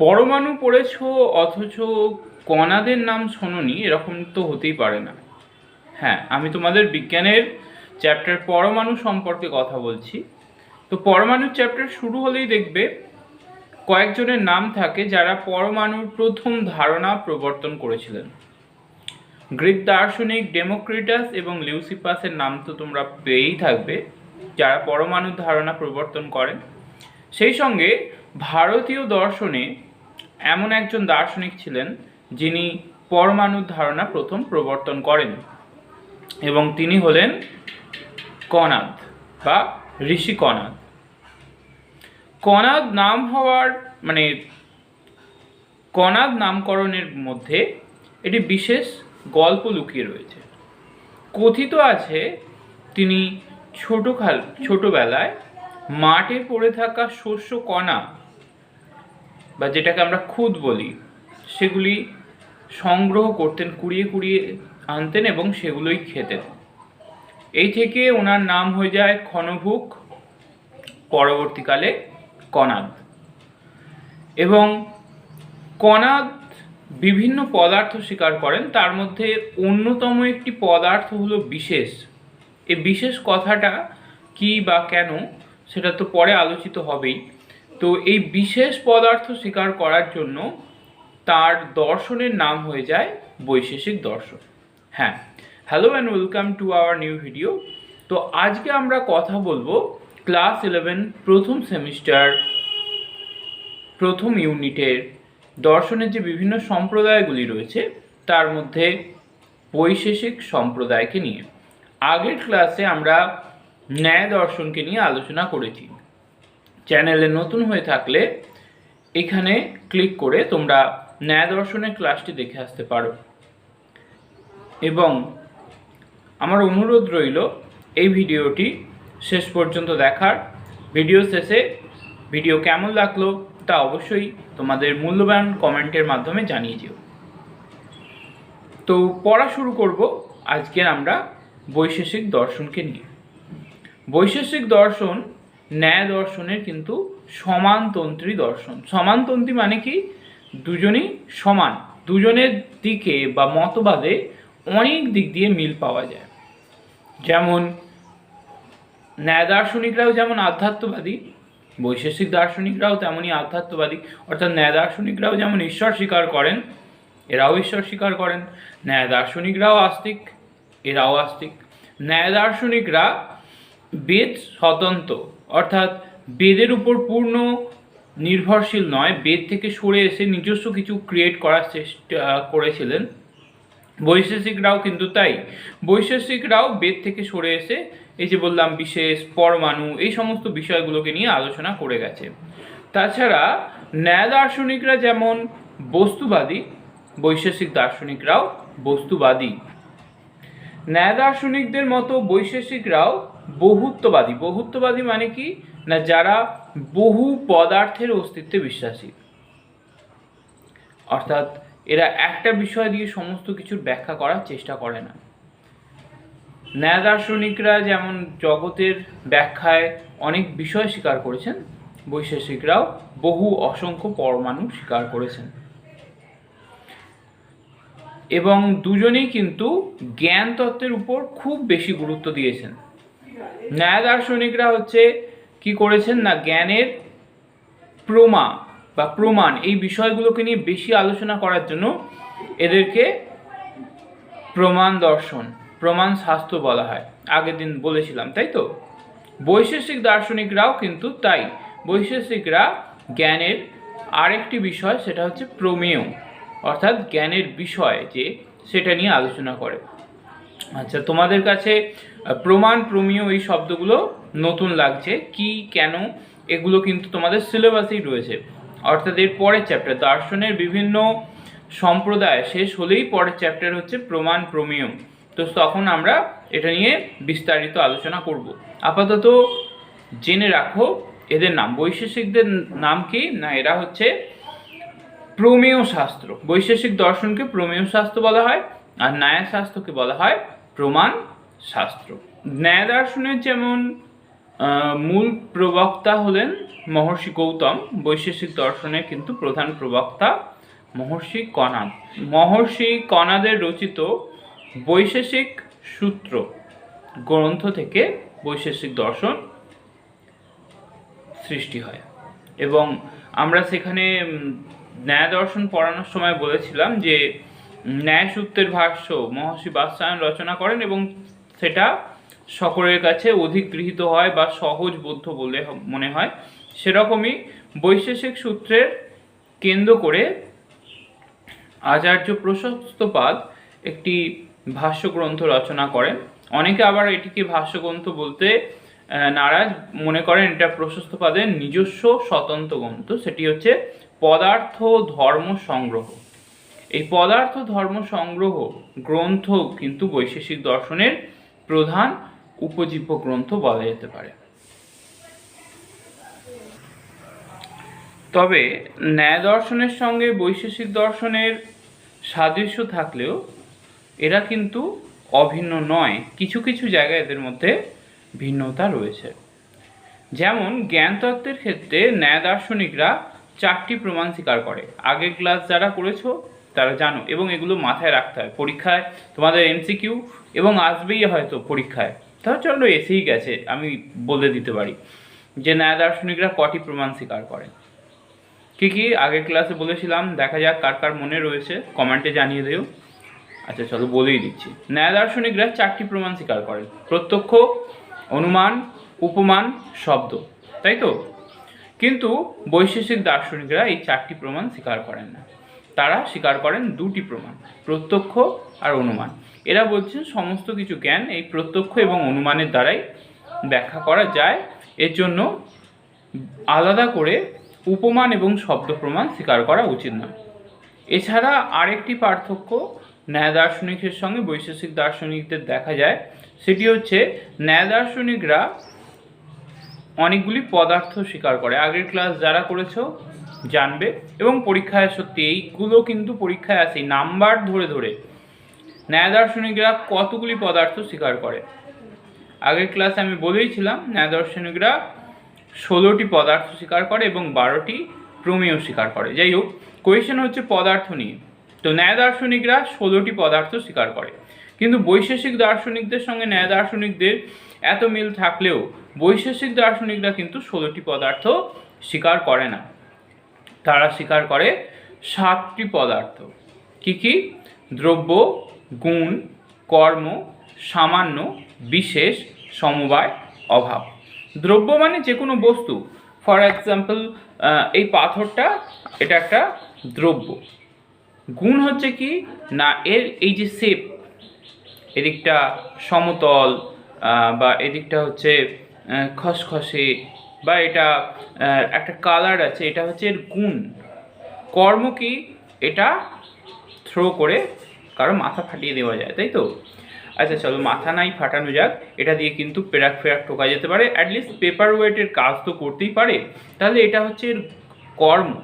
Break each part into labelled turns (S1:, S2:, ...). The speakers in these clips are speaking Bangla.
S1: পরমাণু পড়েছ অথচ কণাদের নাম শোনোনি, এরকম তো হতেই পারে না। হ্যাঁ আমি তোমাদের বিজ্ঞানের চ্যাপ্টার পরমাণু সম্পর্কে কথা বলছি। তো পরমাণুর চ্যাপ্টার শুরু হলেই দেখবে কয়েকজনের নাম থাকে যারা পরমাণুর প্রথম ধারণা প্রবর্তন করেছিলেন। গ্রিক দার্শনিক ডেমোক্রিটাস এবং লিউসিপাসের নাম তো তোমরা পেয়েই থাকবে, যারা পরমাণুর ধারণা প্রবর্তন করেন। সেই সঙ্গে ভারতীয় দর্শনে এমন একজন দার্শনিক ছিলেন যিনি পরমাণুর ধারণা প্রথম প্রবর্তন করেন এবং তিনি হলেন কনাদ বা ঋষি কনাদ। কনাদ নাম হওয়ার মানে কনাদ নামকরণের মধ্যে একটি বিশেষ গল্প লুকিয়ে রয়েছে। কথিত আছে তিনি ছোট খাল ছোটবেলায় মাঠে পড়ে থাকা শস্য কণা বা যেটাকে আমরা খুদ বলি, সেগুলি সংগ্রহ করতেন, কুড়িয়ে কুড়িয়ে আনতেন এবং সেগুলোই খেতেন। এই থেকে ওনার নাম হয়ে যায় ক্ষণভুক পরবর্তীকালে কনাদ এবং কনাদ বিভিন্ন পদার্থ স্বীকার করেন, তার মধ্যে অন্যতম একটি পদার্থ হলো বিশেষ। এই বিশেষ কথাটা কি বা কেন, সেটা তো পরে আলোচিত হবেই। তো এই বিশেষ পদার্থ স্বীকার করার জন্য তার দর্শনের নাম হয়ে যায় বৈশেষিক দর্শন। হ্যাঁ hello and welcome to our new video তো আজকে আমরা কথা বলব ক্লাস ইলেভেন প্রথম সেমিস্টার প্রথম ইউনিটের দর্শনের যে বিভিন্ন সম্প্রদায়গুলি রয়েছে, তার মধ্যে বৈশেষিক সম্প্রদায়কে নিয়ে। আগের ক্লাসে আমরা ন্যায় দর্শনকে নিয়ে আলোচনা করেছি। চ্যানেলে নতুন হয়ে থাকলে এখানে ক্লিক করে তোমরা ন্যায় দর্শনের ক্লাসটি দেখে আসতে পারো। এবং আমার অনুরোধ রইল, এই ভিডিওটি শেষ পর্যন্ত দেখার। ভিডিও শেষে ভিডিও কেমন লাগল তা অবশ্যই তোমাদের মূল্যবান কমেন্টের মাধ্যমে জানিয়ে দিও। তো পড়া শুরু করব আজকের আমরা বৈশেষিক দর্শনকে নিয়ে। বৈশেষিক দর্শন ন্যায় দর্শনের কিন্তু সমানতন্ত্রী দর্শন। সমানতন্ত্রী মানে কি? দুজনই সমান। দুজনের দিকে বা মতবাদে অনেক দিক দিয়ে মিল পাওয়া যায়। যেমন ন্যায় দার্শনিকরাও যেমন আধ্যাত্মবাদী, বৈশেষিক দার্শনিকরাও তেমনই আধ্যাত্মবাদী, অর্থাৎ ন্যায় দার্শনিকরাও যেমন ঈশ্বর স্বীকার করেন, এরাও ঈশ্বর স্বীকার করেন। ন্যায় দার্শনিকরাও আস্তিক, এরাও আস্তিক। ন্যায় দার্শনিকরা বেদ স্বতন্ত্র অর্থাৎ বেদের উপর পূর্ণ নির্ভরশীল নয়, বেদ থেকে সরে এসে নিজস্ব কিছু ক্রিয়েট করার চেষ্টা করেছিলেন। বৈশেষিকরাও কিন্তু তাই। বৈশেষিকরাও বেদ থেকে সরে এসে এই যে বললাম বিশেষ, পরমাণু, এই সমস্ত বিষয়গুলোকে নিয়ে আলোচনা করে গেছে। তাছাড়া ন্যায় দার্শনিকরা যেমন বস্তুবাদী, বৈশেষিক দার্শনিকরাও বস্তুবাদী। ন্যায় দার্শনিকদের মতো বৈশেষিকরাও বহুত্ববাদী। বহুত্ববাদী মানে কি? না, যারা বহু পদার্থের অস্তিত্বে বিশ্বাসী। অর্থাৎ এরা একটা বিষয় দিয়ে সমস্ত কিছুর ব্যাখ্যা করার চেষ্টা করে না। ন্যায় দার্শনিকরা যেমন জগতের ব্যাখ্যায় অনেক বিষয় স্বীকার করেছেন, বৈশেষিকরাও বহু অসংখ্য পরমাণু স্বীকার করেছেন। এবং দুজনেই কিন্তু জ্ঞান তত্ত্বের উপর খুব বেশি গুরুত্ব দিয়েছেন। ন্যায় দার্শনিকরা হচ্ছে কি করেছেন না, জ্ঞানের প্রমা বা প্রমাণ এই বিষয়গুলোকে নিয়ে বেশি আলোচনা করার জন্য এদেরকে প্রমাণ দর্শন, প্রমাণ শাস্ত্র বলা হয়। আগের দিন বলেছিলাম, তাই তো? বৈশেষিক দার্শনিকরাও কিন্তু তাই। বৈশেষিকরা জ্ঞানের আরেকটি বিষয়, সেটা হচ্ছে প্রমেয়, অর্থাৎ জ্ঞানের বিষয় যে সেটা নিয়ে আলোচনা করে। আচ্ছা তোমাদের কাছে প্রমাণ প্রমেয় এই শব্দগুলো নতুন লাগছে। কি, কেন? এগুলো কিন্তু তোমাদের সিলেবাসেই রয়েছে। অর্থাৎ এর পরের চ্যাপ্টার দর্শনের বিভিন্ন সম্প্রদায় শেষ হলেই পরের চ্যাপ্টার হচ্ছে প্রমাণ প্রমেয় তো তখন আমরা এটা নিয়ে বিস্তারিত আলোচনা করব। আপাতত জেনে রাখো, এদের নাম বৈশেষিকদের নাম কি? না, এরা হচ্ছে প্রমেয় শাস্ত্র। বৈশেষিক দর্শনকে প্রমেয় শাস্ত্র বলা হয়। আর ন্যায় শাস্ত্রকে বলা হয় প্রমাণ শাস্ত্র। ন্যায় দর্শনের যেমন মূল প্রবক্তা হলেন মহর্ষি গৌতম, বৈশেষিক দর্শনের কিন্তু প্রধান প্রবক্তা মহর্ষি কণাদ মহর্ষি কণাদের রচিত বৈশেষিক সূত্র গ্রন্থ থেকে বৈশেষিক দর্শন সৃষ্টি হয়। এবং আমরা সেখানে ন্যায় দর্শন পড়ানোর সময় বলেছিলাম যে ন্যায় সূত্রের ভাষ্য মহর্ষি বাদশায়ন রচনা করেন এবং সেটা সকলের কাছে অধিক গৃহীত হয় বা সহজ বোধ্য বলে মনে হয়। সেরকমই বৈশেষিক সূত্রের কেন্দ্র করে আচার্য প্রশস্তপাদ একটি ভাষ্যগ্রন্থ রচনা করেন। অনেকে আবার এটিকে ভাষ্যগ্রন্থ বলতে নারাজ মনে করেন এটা প্রশস্তপাদের নিজস্ব স্বতন্ত্র গ্রন্থ। সেটি হচ্ছে পদার্থ ধর্ম সংগ্রহ। এই পদার্থ ধর্ম সংগ্রহ, গ্রন্থ কিন্তু বৈশেষিক দর্শনের প্রধান উপজীব্য গ্রন্থ বলা যেতে পারে। তবে ন্যায় দর্শনের সঙ্গে বৈশেষিক দর্শনের সাদৃশ্য থাকলেও এরা কিন্তু অভিন্ন নয়, কিছু কিছু জায়গায় এদের মধ্যে ভিন্নতা রয়েছে। যেমন জ্ঞানতত্ত্বের ক্ষেত্রে ন্যায় দার্শনিকরা চারটি প্রমাণ স্বীকার করে। আগের ক্লাস যারা করেছ তারা জানো এবং এগুলো মাথায় রাখতে হয়। পরীক্ষায় তোমাদের এমসিকিউ এবং আসবেই হয়তো পরীক্ষায়। তাহলে চলো এসেই গেছে, আমি বলে দিতে পারি। যে ন্যায় দার্শনিকরা কটি প্রমাণ স্বীকার করে কী কী? আগের ক্লাসে বলেছিলাম, দেখা যাক কার কার মনে রয়েছে। কমেন্টে জানিয়ে দিও। আচ্ছা চলো বলেই দিচ্ছি। ন্যায় দার্শনিকরা চারটি প্রমাণ স্বীকার করেন। প্রত্যক্ষ, অনুমান, উপমান, শব্দ। তাই তো? কিন্তু বৈশেষিক দার্শনিকরা এই চারটি প্রমাণ স্বীকার করেন না। তারা স্বীকার করেন দুটি প্রমাণ, প্রত্যক্ষ আর অনুমান। এরা বলছেন সমস্ত কিছু জ্ঞান এই প্রত্যক্ষ এবং অনুমানের দ্বারাই ব্যাখ্যা করা যায়। এর জন্য আলাদা করে উপমান এবং শব্দ প্রমাণ স্বীকার করা উচিত নয়। এছাড়া আরেকটি পার্থক্য ন্যায় দার্শনিকের সঙ্গে বৈশেষিক দার্শনিকদের দেখা যায়। সেটি হচ্ছে ন্যায় দার্শনিকরা অনেকগুলি পদার্থ স্বীকার করে। আগের ক্লাস যারা করেছ জানবে এবং পরীক্ষায় সত্যি এইগুলো কিন্তু পরীক্ষায় আসে নাম্বার ধরে ধরে ন্যায় দার্শনিকরা কতগুলি পদার্থ স্বীকার করে? আগের ক্লাসে আমি বলেইছিলাম ন্যায় দার্শনিকরা ষোলোটি পদার্থ স্বীকার করে এবং বারোটি প্রমেয় স্বীকার করে। যাই হোক কোয়েশন হচ্ছে পদার্থ নিয়ে। তো ন্যায় দার্শনিকরা ষোলোটি পদার্থ স্বীকার করে। কিন্তু বৈশেষিক দার্শনিকদের সঙ্গে ন্যায় দার্শনিকদের এত মিল থাকলেও বৈশেষিক দার্শনিকরা কিন্তু ষোলোটি পদার্থ স্বীকার করে না। তারা স্বীকার করে সাতটি পদার্থ। কি কি? দ্রব্য, গুণ, কর্ম, সামান্য, বিশেষ, সমবায়, অভাব। দ্রব্য মানে যে কোনো বস্তু। ফর এক্সাম্পল এই পাথরটা, এটা একটা দ্রব্য। গুণ হচ্ছে কি? না, এর এই যে শেপ এদিকটা সমতল বা এদিকটা হচ্ছে খসখসে বা এটা একটা কালার আছে, এটা হচ্ছে এর গুণ। কর্ম কি? এটা থ্রো করে কারও মাথা ফাটিয়ে দেওয়া যায়, তাই তো? আচ্ছা চলো মাথা নাই, ফাটানো যাক। এটা দিয়ে কিন্তু পেরাক ফেরাক টোকা যেতে পারে। অ্যাটলিস্ট পেপার ওয়েটের কাজ তো করতেই পারে। তাহলে এটা হচ্ছে এর কর্ম।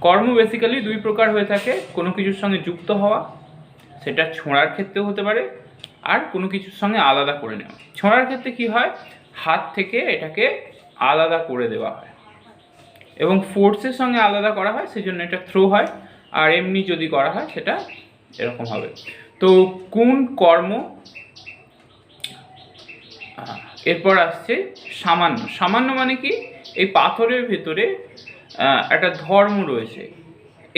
S1: কর্ম বেসিক্যালি দুই প্রকার হয়ে থাকে। কোনো কিছুর সঙ্গে যুক্ত হওয়া, সেটা ছোঁড়ার ক্ষেত্রেও হতে পারে, আর কোনো কিছুর সঙ্গে আলাদা করে নেওয়া। ছোঁড়ার ক্ষেত্রে কি হয়? হাত থেকে এটাকে আলাদা করে দেওয়া হয়। এবং ফোর্সের সঙ্গে আলাদা করা হয়, সেজন্য এটা থ্রো হয়, আর এমনি যদি করা হয়, সেটা এরকম হবে। তো কোন কর্ম এরপর আসছে সামান্য। সামান্য মানে কি? এই পাথরের ভেতরে একটা ধর্ম রয়েছে।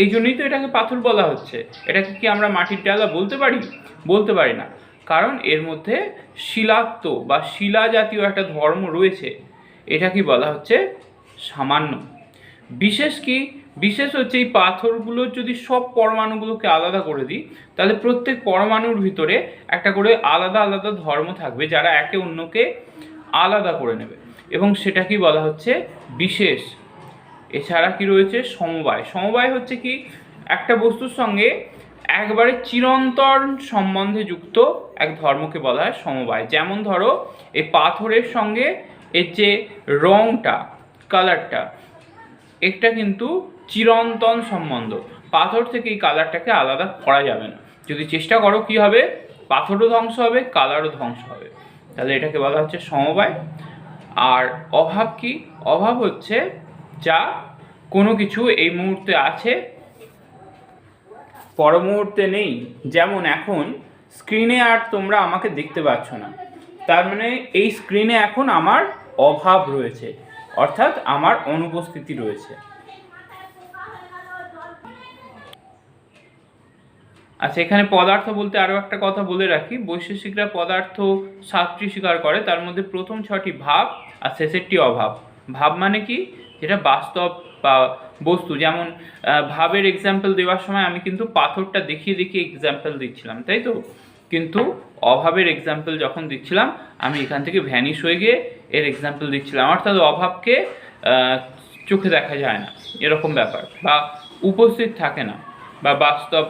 S1: এই জন্যই তো এটাকে পাথর বলা হচ্ছে। এটাকে কি আমরা মাটির ডালা বলতে পারি? বলতে পারি না। কারণ এর মধ্যে শিলাত্ম বা শিলা জাতীয় একটা ধর্ম রয়েছে। এটা কি বলা হচ্ছে? সামান্য। বিশেষ কি? বিশেষ হচ্ছে এই পাথরগুলোর যদি সব পরমাণুগুলোকে আলাদা করে দিই, তাহলে প্রত্যেক পরমাণুর ভিতরে একটা করে আলাদা আলাদা ধর্ম থাকবে যারা একে অন্যকে আলাদা করে নেবে। এবং সেটা কি বলা হচ্ছে? বিশেষ। এছাড়া কি রয়েছে? সমবায়। সমবায় হচ্ছে কি? একটা বস্তুর সঙ্গে একবারে চিরন্তন সম্বন্ধে যুক্ত এক ধর্মকে বলা হয় সমবায়। যেমন ধরো, এই পাথরের সঙ্গে এর যে রংটা কালারটা একটা কিন্তু চিরন্তন সম্বন্ধ। পাথর থেকে এই কালারটাকে আলাদা করা যাবে না। যদি চেষ্টা করো কি হবে? পাথরও ধ্বংস হবে কালারও ধ্বংস হবে। তাহলে এটাকে বলা হচ্ছে সমবায়। আর অভাব কি? অভাব হচ্ছে যা কোনো কিছু এই মুহূর্তে আছে পর মুহূর্তে নেই, যেমন এখন স্ক্রিনে আর তোমরা আমাকে দেখতে পাচ্ছ না। তার মানে এই স্ক্রিনে এখন আমার অভাব রয়েছে, অর্থাৎ আমার অনুপস্থিতি রয়েছে। আচ্ছা এখানে পদার্থ বলতে আরও একটা কথা বলে রাখি। বৈশেষিকরা পদার্থ সাতটি স্বীকার করে, তার মধ্যে প্রথম ছটি ভাব আর শেষেরটি অভাব। ভাব মানে কি? যেটা বাস্তব বা বস্তু। যেমন ভাবের এক্সাম্পল দেওয়ার সময় আমি কিন্তু পাথরটা দেখিয়ে দেখিয়ে এক্সাম্পল দিচ্ছিলাম, তাই তো? কিন্তু অভাবের এক্সাম্পল যখন দিচ্ছিলাম, আমি এখান থেকে ভ্যানিশ হয়ে গিয়ে এর এক্সাম্পল দিচ্ছিলাম। অর্থাৎ অভাবকে চোখে দেখা যায় না, এরকম ব্যাপার। বা উপস্থিত থাকে না, বা বাস্তব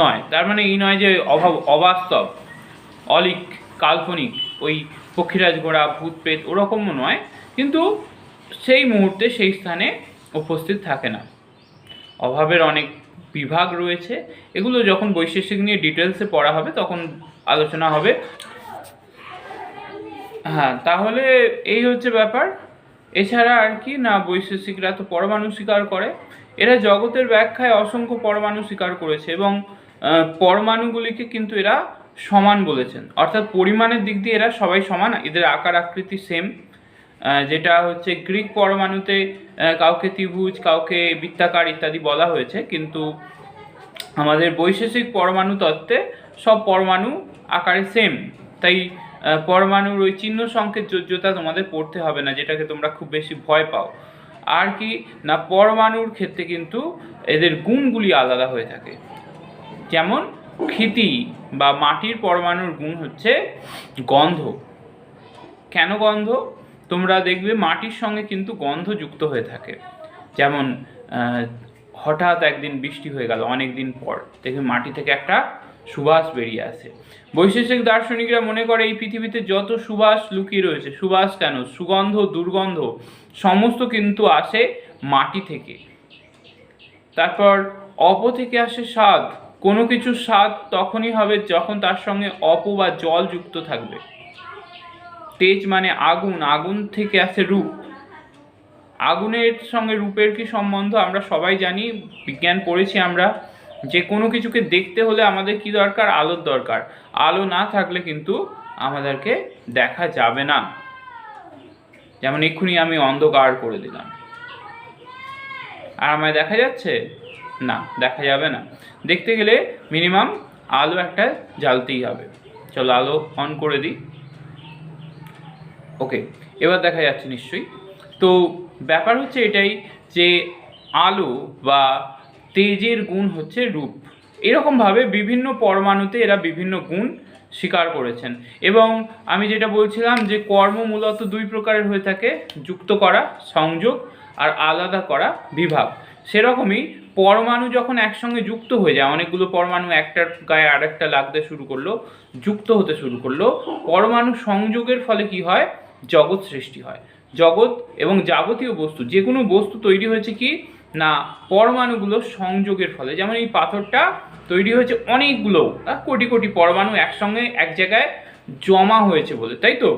S1: নয়। তার মানে এই নয় যে অভাব, অবাস্তব, অলিক, কাল্পনিক, ওই পক্ষীরাজ ঘোড়া ভূত প্রেত ওরকমও নয়। কিন্তু সেই মুহূর্তে, সেই স্থানে উপস্থিত থাকে না। অভাবের অনেক বিভাগ রয়েছে। এগুলো যখন বৈশেষিক নিয়ে ডিটেলসে পড়া হবে, তখন আলোচনা হবে। হ্যাঁ তাহলে এই হচ্ছে ব্যাপার। এছাড়া আর কি না বৈশেষিকরা তো পরমাণু স্বীকার করে। এরা জগতের ব্যাখ্যায় অসংখ্য পরমাণু স্বীকার করেছে এবং পরমাণুগুলিকে কিন্তু এরা সমান বলেছেন। অর্থাৎ পরিমাণের দিক দিয়ে এরা সবাই সমান, এদের আকার আকৃতি সেম যেটা হচ্ছে গ্রিক পরমাণুতে কাউকে ত্রিভুজ, কাউকে বৃত্তাকার ইত্যাদি বলা হয়েছে, কিন্তু আমাদের বৈশেষিক পরমাণু তত্ত্বে সব পরমাণু আকারে সেম তাই পরমাণুর ওই চিহ্ন সংকেত যোজ্যতা তোমাদের পড়তে হবে না, যেটাকে তোমরা খুব বেশি ভয় পাও। আর কি, না, পরমাণুর ক্ষেত্রে কিন্তু এদের গুণগুলি আলাদা হয়ে থাকে। যেমন, ক্ষিতি বা মাটির পরমাণুর গুণ হচ্ছে গন্ধ। কেন গন্ধ? তোমরা দেখবে মাটির সঙ্গে কিন্তু গন্ধ যুক্ত হয়ে থাকে। যেমন হঠাৎ একদিন বৃষ্টি হয়ে গেল অনেক দিন পর, দেখবে মাটি থেকে একটা সুবাস বেরিয়ে আসে। বৈশেষিক দার্শনিকরা মনে করে এই পৃথিবীতে যত সুবাস লুকিয়ে রয়েছে, সুবাস কেন? সুগন্ধ, দুর্গন্ধ, সমস্ত কিন্তু আসে মাটি থেকে। তারপর, অপ থেকে আসে স্বাদ। কোনো কিছু স্বাদ তখনই হবে যখন তার সঙ্গে অপ বা জল যুক্ত থাকবে। তেজ মানে আগুন আগুন থেকে আসে রূপ। আগুনের সঙ্গে রূপের কি সম্বন্ধ আমরা সবাই জানি, বিজ্ঞান পড়েছি আমরা। যে কোনো কিছুকে দেখতে হলে আমাদের কি দরকার? আলোর দরকার। আলো না থাকলে কিন্তু আমাদেরকে দেখা যাবে না। যেমন এক্ষুনি আমি অন্ধকার করে দিলাম। আর আমায় দেখা যাচ্ছে? না, দেখা যাবে না। দেখতে গেলে মিনিমাম আলো একটা জ্বালতেই হবে। চলো আলো অন করে দিই। ওকে এবার দেখা যাচ্ছে নিশ্চয়ই। তো ব্যাপার হচ্ছে এটাই যে আলো বা তেজের গুণ হচ্ছে রূপ। এরকমভাবে বিভিন্ন পরমাণুতে এরা বিভিন্ন গুণ স্বীকার করেছেন। এবং আমি যেটা বলছিলাম যে কর্ম মূলত দুই প্রকারের হয়ে থাকে, যুক্ত করা, সংযোগ আর আলাদা করা, বিভাগ। সেরকমই পরমাণু যখন একসঙ্গে যুক্ত হয়ে যায়, অনেকগুলো পরমাণু একটার গায়ে আরেকটা লাগতে শুরু করল, যুক্ত হতে শুরু করল, পরমাণু সংযোগের ফলে কি হয়? জগৎ সৃষ্টি হয়। জগৎ এবং যাবতীয় বস্তু যে কোনো বস্তু তৈরি হয়েছে কি? না, পরমাণুগুলো সংযোগের ফলে। যেমন এই পাথরটা তৈরি হয়েছে অনেকগুলো কোটি কোটি পরমাণু একসঙ্গে এক জায়গায় জমা হয়েছে বলে, তাই তো?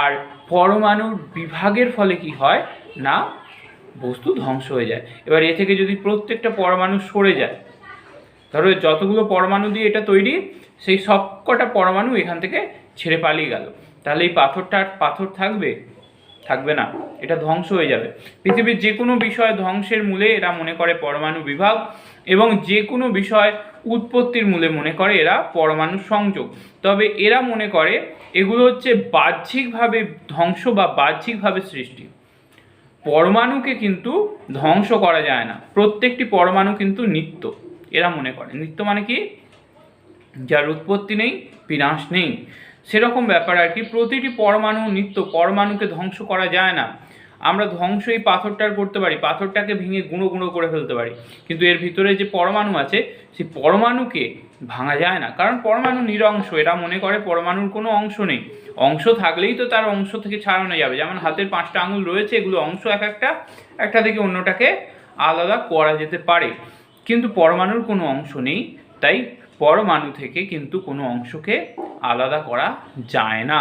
S1: আর পরমাণুর বিভাগের ফলে কি হয়? না, বস্তু ধ্বংস হয়ে যায়। এবার এ থেকে যদি প্রত্যেকটা পরমাণু সরে যায়, ধরো যতগুলো পরমাণু দিয়ে এটা তৈরি, সেই সব কটা পরমাণু এখান থেকে ছেড়ে পালিয়ে গেল। তাহলে এই পাথরটা পাথর থাকবে? থাকবে না। এটা ধ্বংস হয়ে যাবে। পৃথিবীর যে কোনো বিষয় ধ্বংসের মূলে এরা মনে করে পরমাণু বিভাগ এবং যে কোনো বিষয় উৎপত্তির মূলে মনে করে এরা পরমাণু সংযোগ। তবে এরা মনে করে এগুলো হচ্ছে বাহ্যিকভাবে ধ্বংস বা বাহ্যিকভাবে সৃষ্টি। পরমাণুকে কিন্তু ধ্বংস করা যায় না। প্রত্যেকটি পরমাণু কিন্তু নিত্য। এরা মনে করে। নিত্য মানে কি? যার উৎপত্তি নেই, বিনাশ নেই। সেরকম ব্যাপার আর কি। প্রতিটি পরমাণু নিত্য, পরমাণুকে ধ্বংস করা যায় না। আমরা ধ্বংস এই পাথরটার করতে পারি, পাথরটাকে ভেঙে গুঁড়ো গুঁড়ো করে ফেলতে পারি। কিন্তু এর ভিতরে যে পরমাণু আছে, সেই পরমাণুকে ভাঙা যায় না। কারণ পরমাণু নিরংশ, এরা মনে করে পরমাণুর কোনো অংশ নেই। অংশ থাকলেই তো তার অংশ থেকে ছাড়ানো যাবে। যেমন হাতের পাঁচটা আঙুল রয়েছে, এগুলো অংশ এক একটা একটা থেকে অন্যটাকে আলাদা করা যেতে পারে। কিন্তু পরমাণুর কোনো অংশ নেই, তাই পরমাণু থেকে কিন্তু কোনো অংশকে আলাদা করা যায় না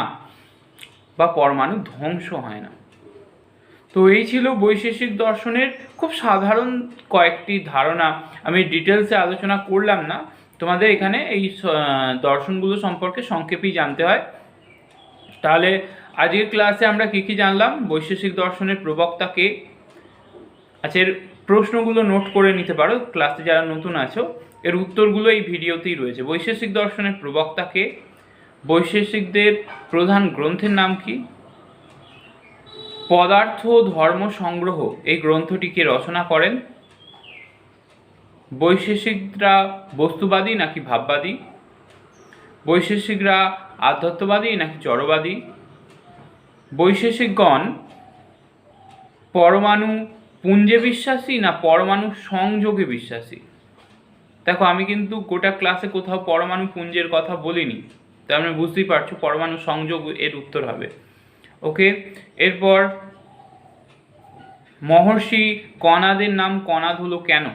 S1: বা পরমাণু ধ্বংস হয় না। তো এই ছিল বৈশেষিক দর্শনের খুব সাধারণ কয়েকটি ধারণা। আমি ডিটেলসে আলোচনা করলাম না। তোমাদের এখানে এই দর্শনগুলো সম্পর্কে সংক্ষেপেই জানতে হয়। তাহলে আজকের ক্লাসে আমরা কী কী জানলাম? বৈশেষিক দর্শনের প্রবক্তা কে? আচ্ছা এর প্রশ্নগুলো নোট করে নিতে পারো। ক্লাসে যারা নতুন আছো এর উত্তরগুলো এই ভিডিওতেই রয়েছে। বৈশেষিক দর্শনের প্রবক্তা কে বৈশেষিকদের প্রধান গ্রন্থের নাম কি? পদার্থ ধর্ম সংগ্রহ এই গ্রন্থটিকে রচনা করেন। বৈশেষিকরা বস্তুবাদী নাকি ভাববাদী? বৈশেষিকরা আধ্যাত্মবাদী নাকি জড়বাদী বৈশেষিকগণ পরমাণু পুঞ্জে বিশ্বাসী না পরমাণু সংযোগে বিশ্বাসী? দেখো, আমি কিন্তু গোটা ক্লাসে কোথাও পরমাণু পুঞ্জের কথা বলিনি। তার মানে বুঝতেই পারছ, পরমাণু সংযোগ এর উত্তর হবে। ওকে এরপর মহর্ষি কণাদের নাম কণাদ হলো কেন?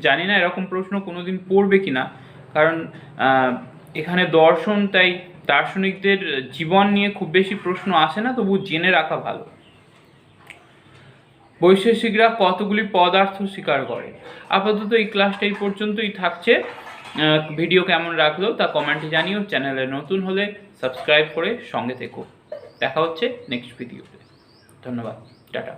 S1: জানি না, এরকম প্রশ্ন কোনোদিন পড়বে কিনা। কারণ এখানে দর্শন, তাই দার্শনিকদের জীবন নিয়ে খুব বেশি প্রশ্ন আসে না, তবু জেনে রাখা ভালো। বৈশেষিকরা কতগুলি পদার্থ স্বীকার করে? আপাতত এই ক্লাসটা এই পর্যন্তই থাকছে। ভিডিও কেমন রাখল তা কমেন্টে জানিও। চ্যানেলে নতুন হলে সাবস্ক্রাইব করে সঙ্গে থেকো। দেখা হচ্ছে নেক্সট ভিডিওতে ধন্যবাদ। টাটা।